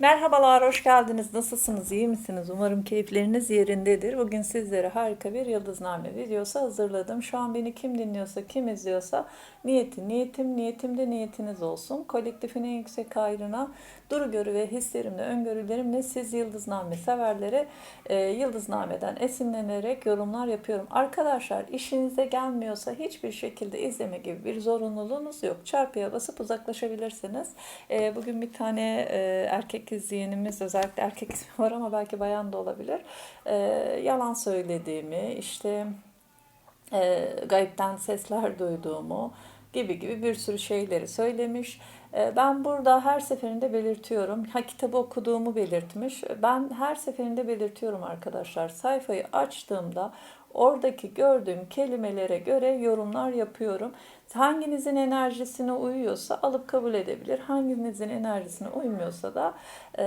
Merhabalar, hoş geldiniz. Nasılsınız, iyi misiniz? Umarım keyifleriniz yerindedir. Bugün sizlere harika bir yıldızname videosu hazırladım. Şu an beni kim dinliyorsa, kim izliyorsa niyeti, niyetim, niyetim de niyetiniz olsun. Kolektifin en yüksek hayrına duru görü ve hislerimle, öngörülerimle siz yıldızname severlere e, yıldıznameden esinlenerek yorumlar yapıyorum. Arkadaşlar işinize gelmiyorsa hiçbir şekilde izleme gibi bir zorunluluğunuz yok. Çarpıya basıp uzaklaşabilirsiniz. E, bugün bir tane e, erkek izleyenimiz özellikle erkek ismi var ama belki bayan da olabilir. E, yalan söylediğimi işte e, gayipten sesler duyduğumu gibi gibi bir sürü şeyleri söylemiş. E, ben burada her seferinde belirtiyorum. Ha kitabı okuduğumu belirtmiş. Ben her seferinde belirtiyorum arkadaşlar. Sayfayı açtığımda oradaki gördüğüm kelimelere göre yorumlar yapıyorum. Hanginizin enerjisine uyuyorsa alıp kabul edebilir. Hanginizin enerjisine uymuyorsa da e,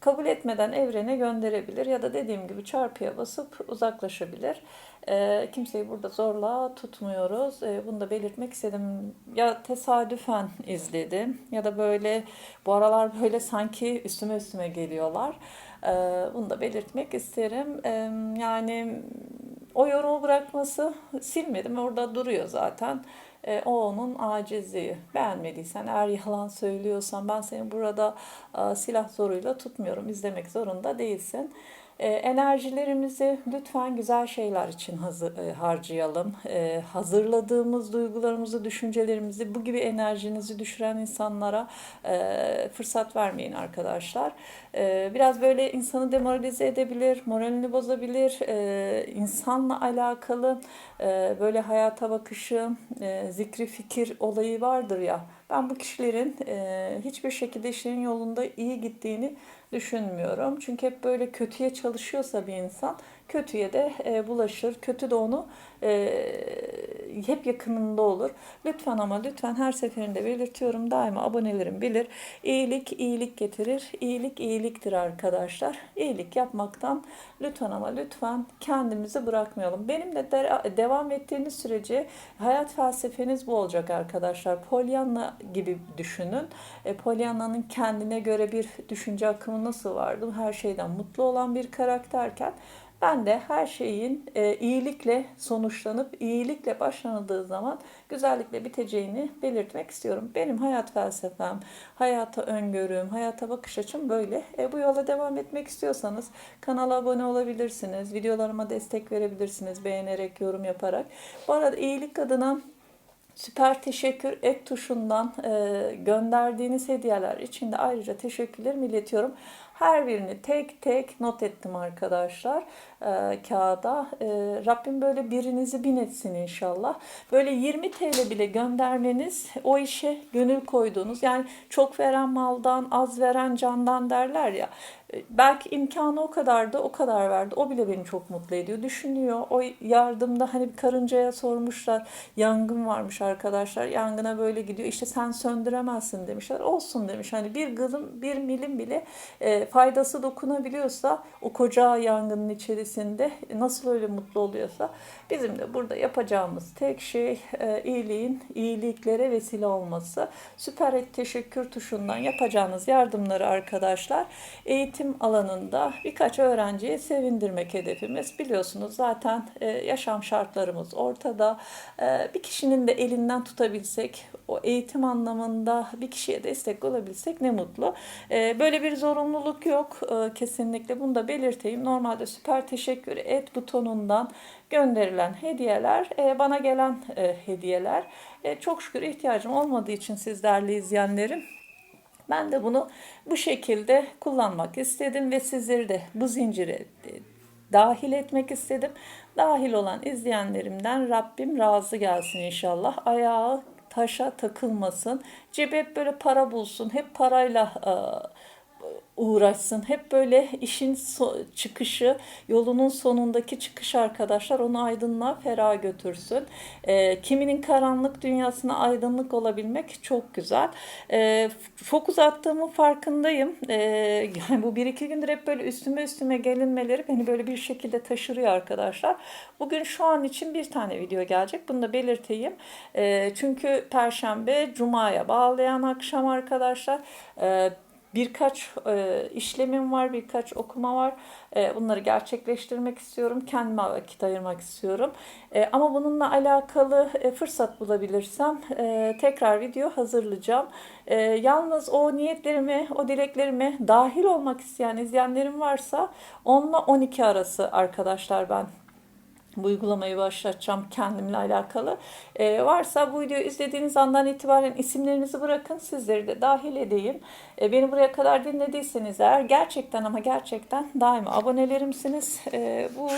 kabul etmeden evrene gönderebilir ya da dediğim gibi çarpıya basıp uzaklaşabilir. E, kimseyi burada zorla tutmuyoruz. E, bunu da belirtmek istedim. Ya tesadüfen izledim ya da böyle bu aralar böyle sanki üstüme üstüme geliyorlar. E, bunu da belirtmek isterim. E, yani o yorumu bırakması silmedim. Orada duruyor zaten. E, o onun acizliği. Beğenmediysen, eğer yalan söylüyorsan ben seni burada e, silah zoruyla tutmuyorum. İzlemek zorunda değilsin. E, enerjilerimizi lütfen güzel şeyler için hazır, e, harcayalım. E, hazırladığımız duygularımızı, düşüncelerimizi, bu gibi enerjinizi düşüren insanlara e, fırsat vermeyin arkadaşlar. E, biraz böyle insanı demoralize edebilir, moralini bozabilir. İnsanla alakalı e, böyle hayata bakışı, zikri fikir olayı vardır ya. Ben bu kişilerin e, hiçbir şekilde işlerin yolunda iyi gittiğini düşünmüyorum. Çünkü hep böyle kötüye çalışıyorsa bir insan kötüye de e, bulaşır. Kötü de onu e, hep yakınında olur. Lütfen ama lütfen her seferinde belirtiyorum. Daima abonelerim bilir. İyilik iyilik getirir. İyilik iyiliktir arkadaşlar. İyilik yapmaktan lütfen ama lütfen kendimizi bırakmayalım. Benim de, de devam ettiğiniz sürece hayat felsefeniz bu olacak arkadaşlar. Pollyanna gibi düşünün. E, Pollyanna'nın kendine göre bir düşünce akımı nasıl vardı? Her şeyden mutlu olan bir karakterken ben de her şeyin e, iyilikle sonuçlanıp iyilikle başlanıldığı zaman güzellikle biteceğini belirtmek istiyorum. Benim hayat felsefem, hayata öngörüm, hayata bakış açım böyle. E, bu yola devam etmek istiyorsanız kanala abone olabilirsiniz, videolarıma destek verebilirsiniz beğenerek, yorum yaparak. Bu arada iyilik adına Süper teşekkür et tuşundan e, gönderdiğiniz hediyeler için de ayrıca teşekkürlerimi iletiyorum. Her birini tek tek not ettim arkadaşlar e, kağıda. E, Rabbim böyle birinizi bin etsin inşallah. Böyle 20 TL bile göndermeniz o işe gönül koyduğunuz yani çok veren maldan az veren candan derler ya. E, belki imkanı o kadar da o kadar verdi. O bile beni çok mutlu ediyor. Düşünüyor. O yardımda hani bir karıncaya sormuşlar. Yangın varmış arkadaşlar. Yangına böyle gidiyor. İşte sen söndüremezsin demişler. Olsun demiş. Hani bir gılım bir milim bile e, faydası dokunabiliyorsa o koca yangının içerisinde nasıl öyle mutlu oluyorsa bizim de burada yapacağımız tek şey e, iyiliğin iyiliklere vesile olması. Süper et teşekkür tuşundan yapacağınız yardımları arkadaşlar eğitim alanında birkaç öğrenciyi sevindirmek hedefimiz. Biliyorsunuz zaten e, yaşam şartlarımız ortada. E, bir kişinin de elinden tutabilsek, o eğitim anlamında bir kişiye destek olabilsek ne mutlu. E, böyle bir zorunluluk yok kesinlikle. Bunu da belirteyim. Normalde süper teşekkür et butonundan gönderilen hediyeler bana gelen hediyeler. Çok şükür ihtiyacım olmadığı için siz değerli izleyenlerim ben de bunu bu şekilde kullanmak istedim ve sizleri de bu zincire dahil etmek istedim. Dahil olan izleyenlerimden Rabbim razı gelsin inşallah. Ayağı taşa takılmasın. Cebi hep böyle para bulsun. Hep parayla uğraşsın. Hep böyle işin so çıkışı, yolunun sonundaki çıkış arkadaşlar onu aydınlığa ferah götürsün. E, kiminin karanlık dünyasına aydınlık olabilmek çok güzel. E, çok uzattığımın farkındayım. E, yani bu bir iki gündür hep böyle üstüme üstüme gelinmeleri beni böyle bir şekilde taşırıyor arkadaşlar. Bugün şu an için bir tane video gelecek. Bunu da belirteyim. E, çünkü Perşembe Cuma'ya bağlayan akşam arkadaşlar. E, birkaç e, işlemim var, birkaç okuma var. E, bunları gerçekleştirmek istiyorum. Kendime vakit ayırmak istiyorum. E, ama bununla alakalı e, fırsat bulabilirsem e, tekrar video hazırlayacağım. E, yalnız o niyetlerime, o dileklerime dahil olmak isteyen izleyenlerim varsa 10 ile 12 arası arkadaşlar ben bu uygulamayı başlatacağım kendimle alakalı. Ee, varsa bu videoyu izlediğiniz andan itibaren isimlerinizi bırakın. Sizleri de dahil edeyim. Ee, beni buraya kadar dinlediyseniz eğer gerçekten ama gerçekten daima abonelerimsiniz. Ee, bu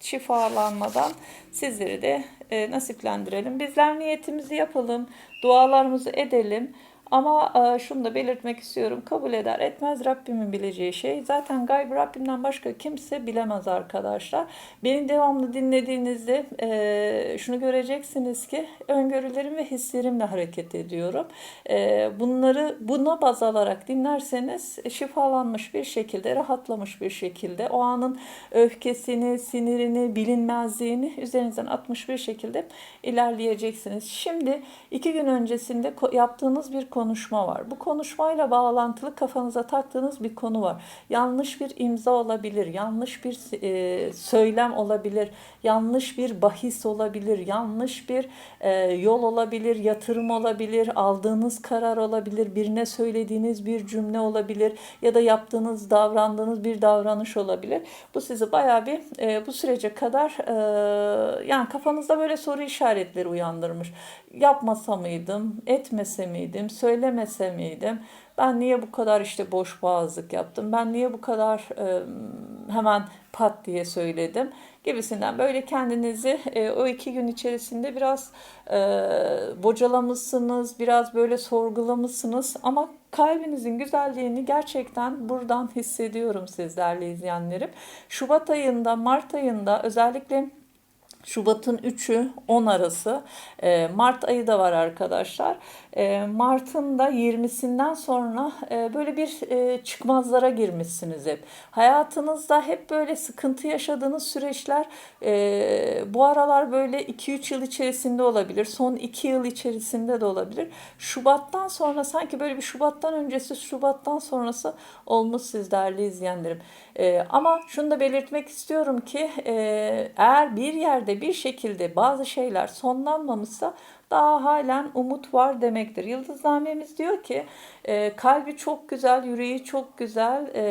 şifalanmadan sizleri de e, nasiplendirelim. Bizler niyetimizi yapalım, dualarımızı edelim. Ama e, şunu da belirtmek istiyorum. Kabul eder etmez Rabbimin bileceği şey. Zaten gaybı Rabbimden başka kimse bilemez arkadaşlar. Beni devamlı dinlediğinizde e, şunu göreceksiniz ki öngörülerim ve hislerimle hareket ediyorum. E, bunları buna baz alarak dinlerseniz şifalanmış bir şekilde, rahatlamış bir şekilde o anın öfkesini, sinirini, bilinmezliğini üzerinizden atmış bir şekilde ilerleyeceksiniz. Şimdi iki gün öncesinde yaptığınız bir konuşma var. Bu konuşmayla bağlantılı kafanıza taktığınız bir konu var. Yanlış bir imza olabilir, yanlış bir e, söylem olabilir, yanlış bir bahis olabilir, yanlış bir e, yol olabilir, yatırım olabilir, aldığınız karar olabilir, birine söylediğiniz bir cümle olabilir ya da yaptığınız, davrandığınız bir davranış olabilir. Bu sizi bayağı bir e, bu sürece kadar e, yani kafanızda böyle soru işaretleri uyandırmış. Yapmasa mıydım, etmese miydim, söylemese miydim? Ben niye bu kadar işte boş boğazlık yaptım? Ben niye bu kadar e, hemen pat diye söyledim? Gibisinden böyle kendinizi e, o iki gün içerisinde biraz e, bocalamışsınız, biraz böyle sorgulamışsınız ama kalbinizin güzelliğini gerçekten buradan hissediyorum sizlerle izleyenlerim. Şubat ayında, Mart ayında özellikle Şubat'ın 3'ü 10 arası. E, Mart ayı da var arkadaşlar. E, Mart'ın da 20'sinden sonra e, böyle bir e, çıkmazlara girmişsiniz hep. Hayatınızda hep böyle sıkıntı yaşadığınız süreçler bu aralar böyle 2-3 yıl içerisinde olabilir. Son 2 yıl içerisinde de olabilir. Şubat'tan sonra sanki böyle bir Şubat'tan öncesi Şubat'tan sonrası olmuş siz değerli izleyenlerim. Ama şunu da belirtmek istiyorum ki eğer bir yerde bir şekilde bazı şeyler sonlanmamışsa daha halen umut var demektir. Yıldıznamemiz diyor ki e, kalbi çok güzel, yüreği çok güzel, e,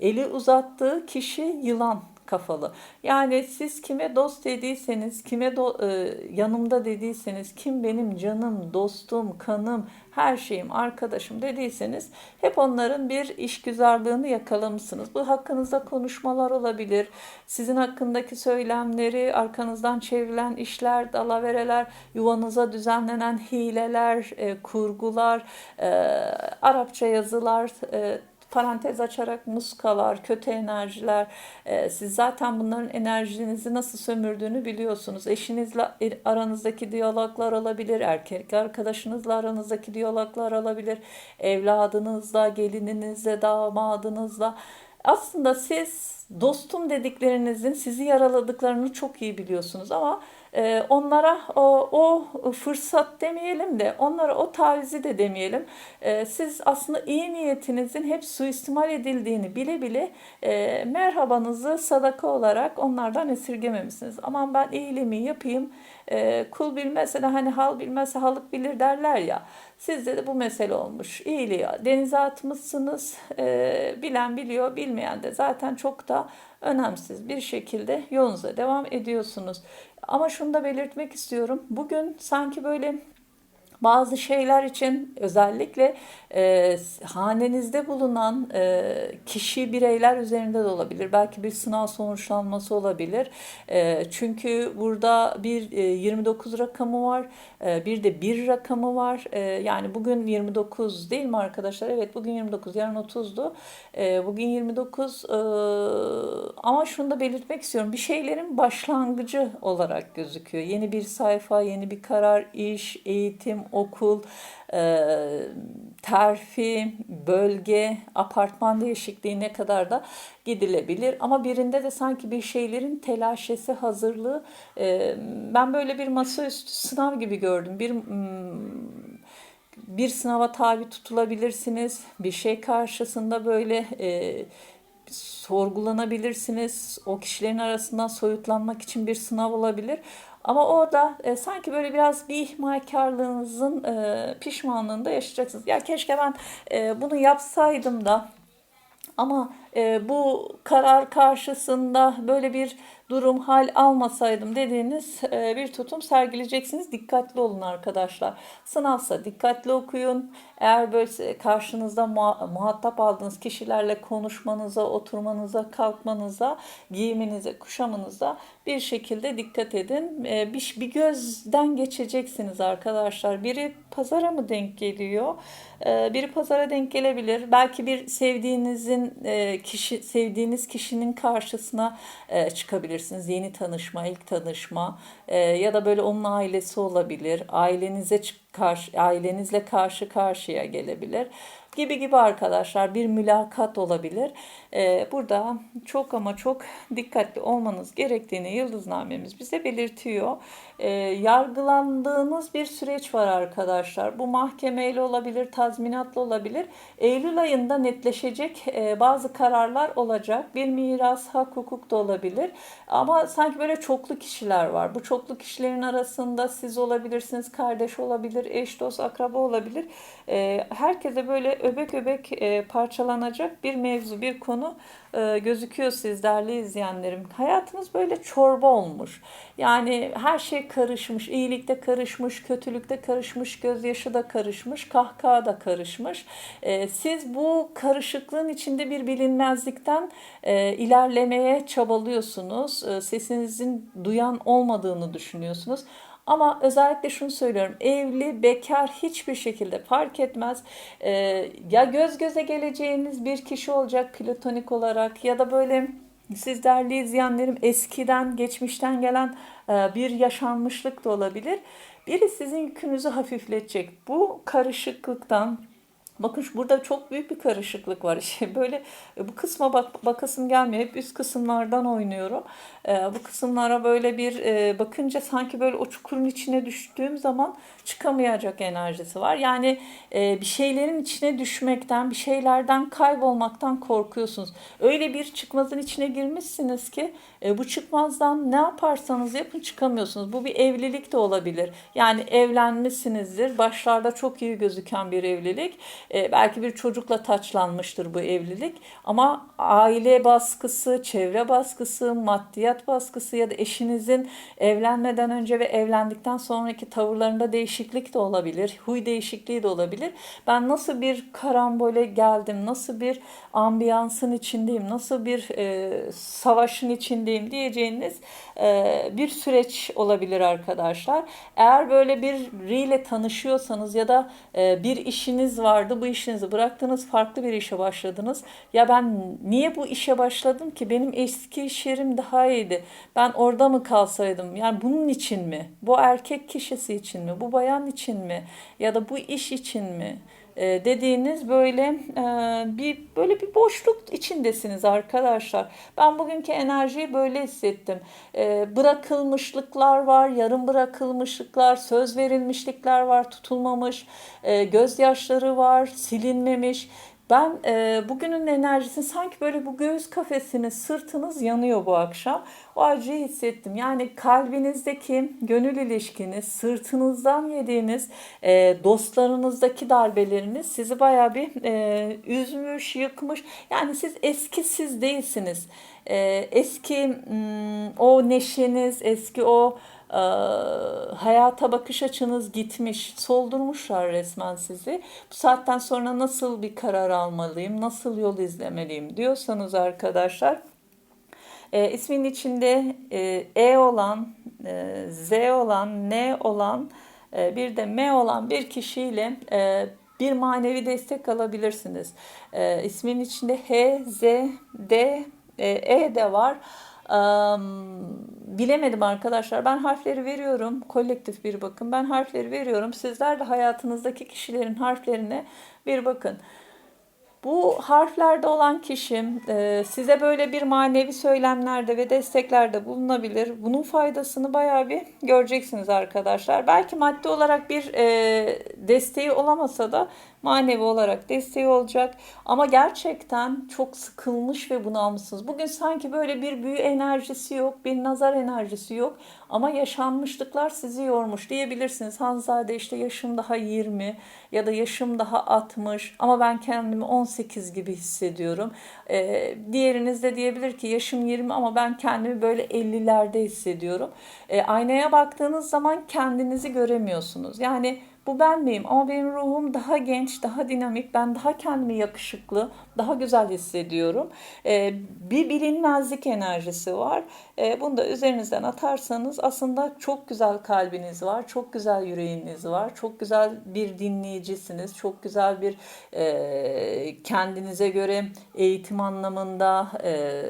eli uzattığı kişi yılan kafalı. Yani siz kime dost dediyseniz, kime do, e, yanımda dediyseniz, kim benim canım, dostum, kanım, her şeyim, arkadaşım dediyseniz hep onların bir işgüzarlığını yakalamışsınız. Bu hakkınızda konuşmalar olabilir. Sizin hakkındaki söylemleri, arkanızdan çevrilen işler, dalavereler, yuvanıza düzenlenen hileler, e, kurgular, e, Arapça yazılar, e, parantez açarak muskalar, kötü enerjiler, e, siz zaten bunların enerjinizi nasıl sömürdüğünü biliyorsunuz. Eşinizle aranızdaki diyaloglar olabilir, erkek arkadaşınızla aranızdaki diyaloglar olabilir, evladınızla, gelininizle, damadınızla. Aslında siz dostum dediklerinizin sizi yaraladıklarını çok iyi biliyorsunuz ama e, onlara o, o fırsat demeyelim de onlara o tavizi de demeyelim. E, siz aslında iyi niyetinizin hep suistimal edildiğini bile bile e, merhabanızı sadaka olarak onlardan esirgememişsiniz. Aman ben iyiliğimi yapayım. E, kul bilmezse de hani hal bilmezse halık bilir derler ya. Sizde de bu mesele olmuş. İyiliği denize atmışsınız. E, bilen biliyor, bilmeyen de zaten çok da önemsiz bir şekilde yolunuza devam ediyorsunuz. Ama şunu da belirtmek istiyorum. Bugün sanki böyle bazı şeyler için özellikle e, hanenizde bulunan e, kişi bireyler üzerinde de olabilir. Belki bir sınav sonuçlanması olabilir. E, çünkü burada bir e, 29 rakamı var. E, bir de bir rakamı var. E, yani bugün 29 değil mi arkadaşlar? Evet bugün 29 yarın 30'du. E, bugün 29 e, ama şunu da belirtmek istiyorum. Bir şeylerin başlangıcı olarak gözüküyor. Yeni bir sayfa, yeni bir karar, iş, eğitim, okul, terfi, bölge, apartman değişikliğine kadar da gidilebilir. Ama birinde de sanki bir şeylerin telaşesi, hazırlığı. E, ben böyle bir masaüstü sınav gibi gördüm. Bir bir sınava tabi tutulabilirsiniz. Bir şey karşısında böyle e, sorgulanabilirsiniz. O kişilerin arasından soyutlanmak için bir sınav olabilir. Ama orada e, sanki böyle biraz bir ihmalkarlığınızın e, pişmanlığını da yaşayacaksınız. Ya keşke ben e, bunu yapsaydım da ama e, bu karar karşısında böyle bir durum hal almasaydım dediğiniz e, bir tutum sergileyeceksiniz. Dikkatli olun arkadaşlar. Sınavsa dikkatli okuyun. Eğer böyle karşınızda muhatap aldığınız kişilerle konuşmanıza, oturmanıza, kalkmanıza, giyiminize, kuşamınıza bir şekilde dikkat edin. E, bir, bir gözden geçeceksiniz arkadaşlar. Biri pazara mı denk geliyor? E, biri pazara denk gelebilir. Belki bir sevdiğinizin kişi sevdiğiniz kişinin karşısına çıkabilir olabilirsiniz. Yeni tanışma, ilk tanışma e, ya da böyle onun ailesi olabilir. Ailenize karşı, ailenizle karşı karşıya gelebilir gibi gibi arkadaşlar bir mülakat olabilir. Ee, burada çok ama çok dikkatli olmanız gerektiğini yıldıznamemiz bize belirtiyor. Ee, yargılandığınız bir süreç var arkadaşlar. Bu mahkemeyle olabilir, tazminatlı olabilir. Eylül ayında netleşecek e, bazı kararlar olacak. Bir miras, hak, hukuk da olabilir. Ama sanki böyle çoklu kişiler var. Bu çoklu kişilerin arasında siz olabilirsiniz, kardeş olabilir, eş, dost, akraba olabilir. Ee, herkese böyle öbek öbek e, parçalanacak bir mevzu, bir konu e, gözüküyor siz değerli izleyenlerim. Hayatınız böyle çorba olmuş. Yani her şey karışmış, iyilikte karışmış, kötülükte karışmış, gözyaşı da karışmış, kahkaha da karışmış. E, siz bu karışıklığın içinde bir bilinmezlikten e, ilerlemeye çabalıyorsunuz. E, sesinizin duyan olmadığını düşünüyorsunuz. Ama özellikle şunu söylüyorum. Evli, bekar hiçbir şekilde fark etmez. Ee, ya göz göze geleceğiniz bir kişi olacak platonik olarak ya da böyle siz değerli izleyenlerim eskiden, geçmişten gelen e, bir yaşanmışlık da olabilir. Biri sizin yükünüzü hafifletecek. Bu karışıklıktan, Bakın burada çok büyük bir karışıklık var. İşte böyle e, bu kısma bak, bakasım gelmiyor. Hep üst kısımlardan oynuyorum. E, bu kısımlara böyle bir e, bakınca sanki böyle o çukurun içine düştüğüm zaman çıkamayacak enerjisi var. Yani e, bir şeylerin içine düşmekten, bir şeylerden kaybolmaktan korkuyorsunuz. Öyle bir çıkmazın içine girmişsiniz ki e, bu çıkmazdan ne yaparsanız yapın çıkamıyorsunuz. Bu bir evlilik de olabilir. Yani evlenmişsinizdir. Başlarda çok iyi gözüken bir evlilik. E, belki bir çocukla taçlanmıştır bu evlilik. Ama aile baskısı, çevre baskısı, maddiyat baskısı ya da eşinizin evlenmeden önce ve evlendikten sonraki tavırlarında değişiklik de olabilir. Huy değişikliği de olabilir. Ben nasıl bir karambole geldim, nasıl bir ambiyansın içindeyim, nasıl bir e, savaşın içindeyim diyeceğiniz e, bir süreç olabilir arkadaşlar. Eğer böyle biriyle tanışıyorsanız ya da e, bir işiniz vardı, bu işinizi bıraktınız, farklı bir işe başladınız. Ya ben niye bu işe başladım ki? Benim eski iş yerim daha iyiydi. Ben orada mı kalsaydım? Yani bunun için mi? Bu erkek kişisi için mi? Bu bayan için mi? Ya da bu iş için mi? E, dediğiniz böyle e, bir böyle bir boşluk içindesiniz arkadaşlar. Ben bugünkü enerjiyi böyle hissettim. E, bırakılmışlıklar var, yarım bırakılmışlıklar, söz verilmişlikler var, tutulmamış, e, gözyaşları var, silinmemiş. Ben e, bugünün enerjisi sanki böyle bu göğüs kafesiniz, sırtınız yanıyor bu akşam. O acıyı hissettim. Yani kalbinizdeki gönül ilişkiniz, sırtınızdan yediğiniz e, dostlarınızdaki darbeleriniz sizi baya bir e, üzmüş, yıkmış. Yani siz eski siz değilsiniz. E, eski m, o neşeniz, eski o e, hayata bakış açınız gitmiş, soldurmuşlar resmen sizi. Bu saatten sonra nasıl bir karar almalıyım, nasıl yol izlemeliyim diyorsanız arkadaşlar e, ismin içinde e, E olan, e, Z olan, N olan, e, bir de M olan bir kişiyle e, bir manevi destek alabilirsiniz. E, ismin içinde H, Z, D, e, E de var. Bilemedim arkadaşlar. Ben harfleri veriyorum. Kolektif bir bakın. Ben harfleri veriyorum. Sizler de hayatınızdaki kişilerin harflerine bir bakın. Bu harflerde olan kişi e, size böyle bir manevi söylemlerde ve desteklerde bulunabilir. Bunun faydasını bayağı bir göreceksiniz arkadaşlar. Belki maddi olarak bir e, desteği olamasa da manevi olarak desteği olacak. Ama gerçekten çok sıkılmış ve bunalmışsınız. Bugün sanki böyle bir büyü enerjisi yok, bir nazar enerjisi yok. Ama yaşanmışlıklar sizi yormuş diyebilirsiniz. Hanzade işte yaşım daha 20 ya da yaşım daha 60 ama ben kendimi 18 gibi hissediyorum. Ee, diğeriniz de diyebilir ki yaşım 20 ama ben kendimi böyle 50'lerde hissediyorum. Ee, aynaya baktığınız zaman kendinizi göremiyorsunuz. Yani bu ben miyim? Ama benim ruhum daha genç, daha dinamik. Ben daha kendimi yakışıklı, daha güzel hissediyorum. Ee, bir bilinmezlik enerjisi var. Ee, bunu da üzerinizden atarsanız aslında çok güzel kalbiniz var, çok güzel yüreğiniz var, çok güzel bir dinleyicisiniz, çok güzel bir e, kendinize göre eğitim anlamında, e,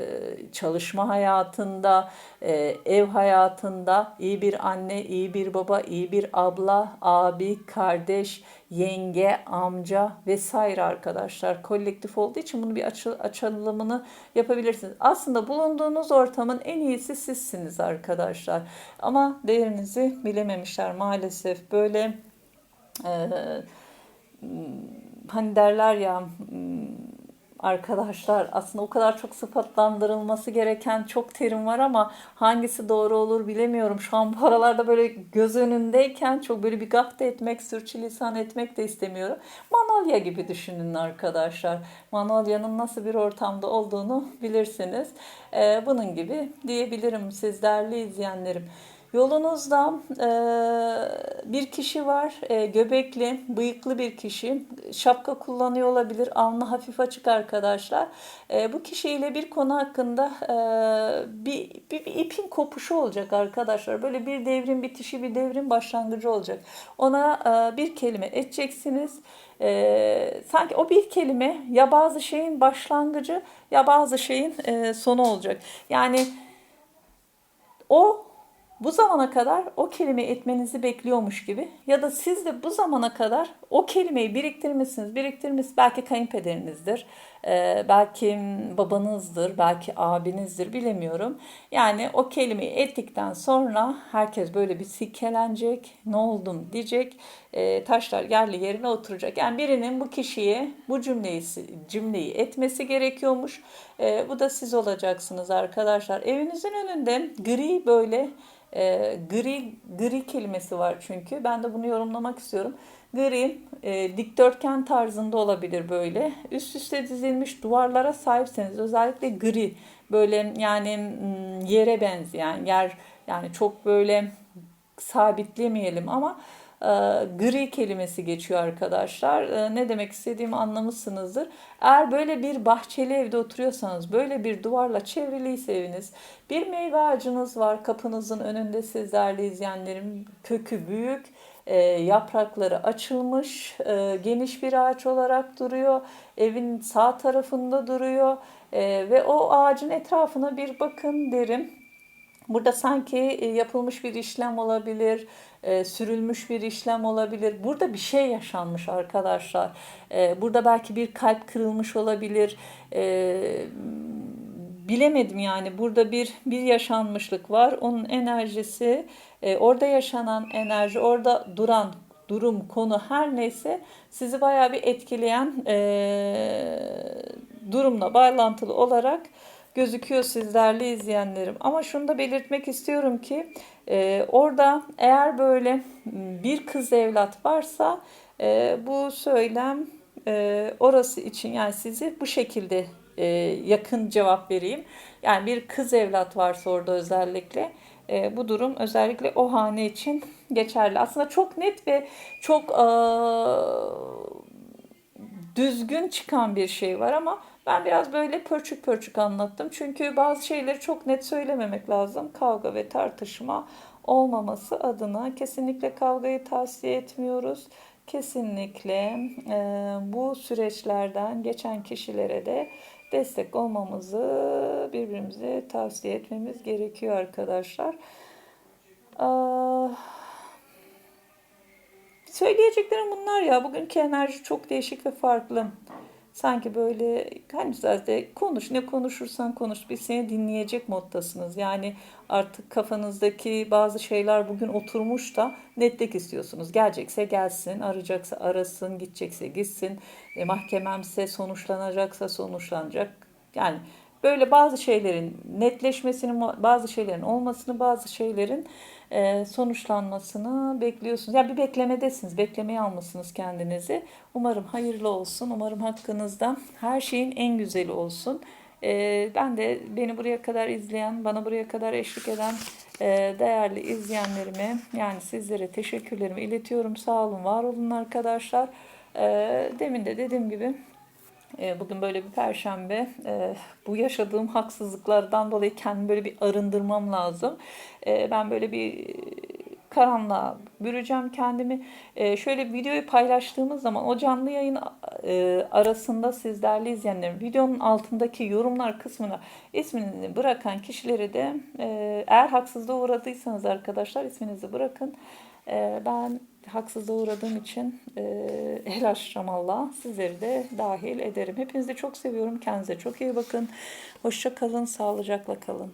çalışma hayatında, e, ev hayatında iyi bir anne, iyi bir baba, iyi bir abla, abi, kardeş, yenge, amca vesaire arkadaşlar. Kolektif olduğu için bunu bir açı, açılımını yapabilirsiniz. Aslında bulunduğunuz ortamın en iyisi sizsiniz arkadaşlar. Ama değerinizi bilememişler maalesef. Böyle e, hani derler ya arkadaşlar aslında o kadar çok sıfatlandırılması gereken çok terim var ama hangisi doğru olur bilemiyorum. Şu an bu aralarda böyle göz önündeyken çok böyle bir gafta etmek, sürçülisan etmek de istemiyorum. Manolya gibi düşünün arkadaşlar. Manolya'nın nasıl bir ortamda olduğunu bilirsiniz. Ee, bunun gibi diyebilirim siz değerli izleyenlerim. Yolunuzda e, bir kişi var, e, göbekli, bıyıklı bir kişi. Şapka kullanıyor olabilir, alnı hafif açık arkadaşlar. E, bu kişiyle bir konu hakkında e, bir, bir, bir ipin kopuşu olacak arkadaşlar. Böyle bir devrin bitişi, bir devrin başlangıcı olacak. Ona e, bir kelime edeceksiniz. E, sanki o bir kelime ya bazı şeyin başlangıcı ya bazı şeyin e, sonu olacak. Yani o bu zamana kadar o kelimeyi etmenizi bekliyormuş gibi ya da siz de bu zamana kadar o kelimeyi biriktirmişsiniz. Biriktirmiş belki kayınpederinizdir, e, belki babanızdır, belki abinizdir bilemiyorum. Yani o kelimeyi ettikten sonra herkes böyle bir silkelenecek, ne oldum diyecek, e, taşlar yerli yerine oturacak. Yani birinin bu kişiye bu cümleyi cümleyi etmesi gerekiyormuş. E, bu da siz olacaksınız arkadaşlar. Evinizin önünde gri böyle e, gri gri kelimesi var çünkü. Ben de bunu yorumlamak istiyorum. Gri e, dikdörtgen tarzında olabilir böyle. Üst üste dizilmiş duvarlara sahipseniz özellikle gri böyle yani yere benzeyen yer yani çok böyle sabitlemeyelim ama gri kelimesi geçiyor arkadaşlar. E, ne demek istediğimi anlamışsınızdır. Eğer böyle bir bahçeli evde oturuyorsanız, böyle bir duvarla çevriliyse eviniz, bir meyve ağacınız var kapınızın önünde siz değerli izleyenlerim, kökü büyük, e, yaprakları açılmış, e, geniş bir ağaç olarak duruyor. Evin sağ tarafında duruyor e, ve o ağacın etrafına bir bakın derim. Burada sanki e, yapılmış bir işlem olabilir, e, sürülmüş bir işlem olabilir. Burada bir şey yaşanmış arkadaşlar. E, burada belki bir kalp kırılmış olabilir. bilemedim yani burada bir bir yaşanmışlık var. Onun enerjisi, orada yaşanan enerji, orada duran durum, konu her neyse sizi bayağı bir etkileyen durumla bağlantılı olarak gözüküyor sizlerle izleyenlerim. Ama şunu da belirtmek istiyorum ki e, orada eğer böyle bir kız evlat varsa e, bu söylem e, orası için yani sizi bu şekilde e, yakın cevap vereyim. Yani bir kız evlat varsa orada özellikle e, bu durum özellikle o hane için geçerli. Aslında çok net ve çok e, düzgün çıkan bir şey var ama ben biraz böyle pörçük pörçük anlattım. Çünkü bazı şeyleri çok net söylememek lazım. Kavga ve tartışma olmaması adına kesinlikle kavgayı tavsiye etmiyoruz. Kesinlikle e, bu süreçlerden geçen kişilere de destek olmamızı birbirimize tavsiye etmemiz gerekiyor arkadaşlar. Aa, söyleyeceklerim bunlar ya. Bugünkü enerji çok değişik ve farklı. sanki böyle hani zaten konuş ne konuşursan konuş biz seni dinleyecek moddasınız. Yani artık kafanızdaki bazı şeyler bugün oturmuş da netlik istiyorsunuz. Gelecekse gelsin, arayacaksa arasın, gidecekse gitsin, e, mahkememse sonuçlanacaksa sonuçlanacak. Yani böyle bazı şeylerin netleşmesini, bazı şeylerin olmasını, bazı şeylerin e, sonuçlanmasını bekliyorsunuz. Yani bir beklemedesiniz, beklemeye almışsınız kendinizi. Umarım hayırlı olsun, umarım hakkınızda her şeyin en güzeli olsun. E, ben de beni buraya kadar izleyen, bana buraya kadar eşlik eden e, değerli izleyenlerime, yani sizlere teşekkürlerimi iletiyorum. Sağ olun, var olun arkadaşlar. Demin de dediğim gibi Bugün böyle bir perşembe. E, Bu yaşadığım haksızlıklardan dolayı kendimi böyle bir arındırmam lazım. E, Ben böyle bir karanlığa bürüyeceğim kendimi. E, Şöyle videoyu paylaştığımız zaman o canlı yayın e, arasında siz değerli videonun altındaki yorumlar kısmına ismini bırakan kişileri de e, eğer haksızlığa uğradıysanız arkadaşlar isminizi bırakın. E, Ben haksızlığa uğradığım için e, el açacağım Allah. Sizleri de dahil ederim. Hepinizi çok seviyorum. Kendinize çok iyi bakın. Hoşça kalın, sağlıcakla kalın.